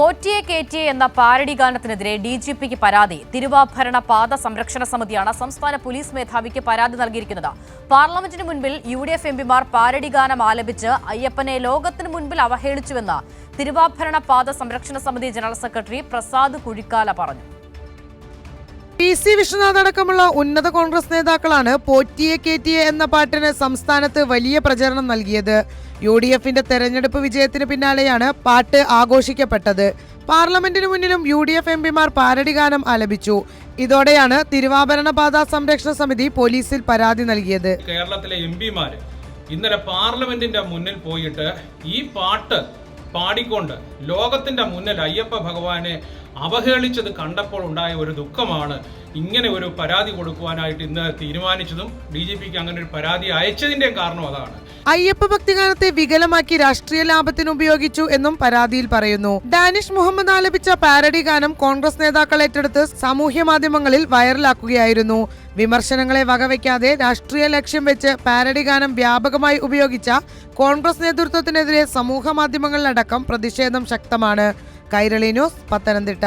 പോറ്റിയെ കേറ്റിയെ എന്ന പാരഡി ഗാനത്തിനെതിരെ ഡി ജി പിക്ക് പരാതി. തിരുവാഭരണ പാത സംരക്ഷണ സമിതിയാണ് സംസ്ഥാന പോലീസ് മേധാവിക്ക് പരാതി നൽകിയിരിക്കുന്നത്. പാർലമെന്റിന് മുൻപിൽ യു ഡി എഫ് എംപിമാർ പാരഡി ഗാനം ആലപിച്ച് അയ്യപ്പനെ ലോകത്തിന് മുൻപിൽ അവഹേളിച്ചുവെന്ന് തിരുവാഭരണ പാത സംരക്ഷണ സമിതി ജനറൽ സെക്രട്ടറി പ്രസാദ് കുഴിക്കാല പറഞ്ഞു. പി സി വിശ്വനാഥ് അടക്കമുള്ള ഉന്നത കോൺഗ്രസ് നേതാക്കളാണ് പോറ്റിയെ കേറ്റിയെ എന്ന പാട്ടിന് സംസ്ഥാനത്ത് വലിയ പ്രചരണം നൽകിയത്. യു ഡി എഫിന്റെ തെരഞ്ഞെടുപ്പ് വിജയത്തിന് പിന്നാലെയാണ് പാട്ട് ആഘോഷിക്കപ്പെട്ടത്. പാർലമെന്റിന് മുന്നിലും യു ഡി എഫ് എംപിമാർ പാരടി ഗാനം ആലപിച്ചു. ഇതോടെയാണ് തിരുവാഭരണ പാത സംരക്ഷണ സമിതി പോലീസിൽ പരാതി നൽകിയത്. കേരളത്തിലെ എം പിമാർ ഇന്നലെ പാർലമെന്റിന്റെ മുന്നിൽ പോയിട്ട് ഈ പാട്ട് പാടിക്കൊണ്ട് ലോകത്തിന്റെ മുന്നിൽ അയ്യപ്പ ഭഗവാനെ അവഹേളിച്ചത് കണ്ടപ്പോൾ ഉണ്ടായ ഒരു ദുഃഖമാണ്. ഇങ്ങനെ ഒരു പരാതി കൊടുക്കുവാനായിട്ട് ഇന്ന് തീരുമാനിച്ചതും ഡി ജി പിക്ക് അങ്ങനെ ഒരു പരാതി അയച്ചതിന്റെയും കാരണം അതാണ്. അയ്യപ്പ ഭക്തിഗാനത്തെ വികലമാക്കി രാഷ്ട്രീയ ലാഭത്തിന് ഉപയോഗിച്ചു എന്നും പരാതിയിൽ പറയുന്നു. ഡാനിഷ് മുഹമ്മദ് ആലപിച്ച പാരഡി ഗാനം കോൺഗ്രസ് നേതാക്കൾ ഏറ്റെടുത്ത് സാമൂഹ്യ മാധ്യമങ്ങളിൽ വൈറലാക്കുകയായിരുന്നു. വിമർശനങ്ങളെ വകവയ്ക്കാതെ രാഷ്ട്രീയ ലക്ഷ്യം വെച്ച് പാരഡി ഗാനം വ്യാപകമായി ഉപയോഗിച്ച കോൺഗ്രസ് നേതൃത്വത്തിനെതിരെ സമൂഹ മാധ്യമങ്ങളിലടക്കം പ്രതിഷേധം ശക്തമാണ്. കൈരളി ന്യൂസ് പത്തനംതിട്ട.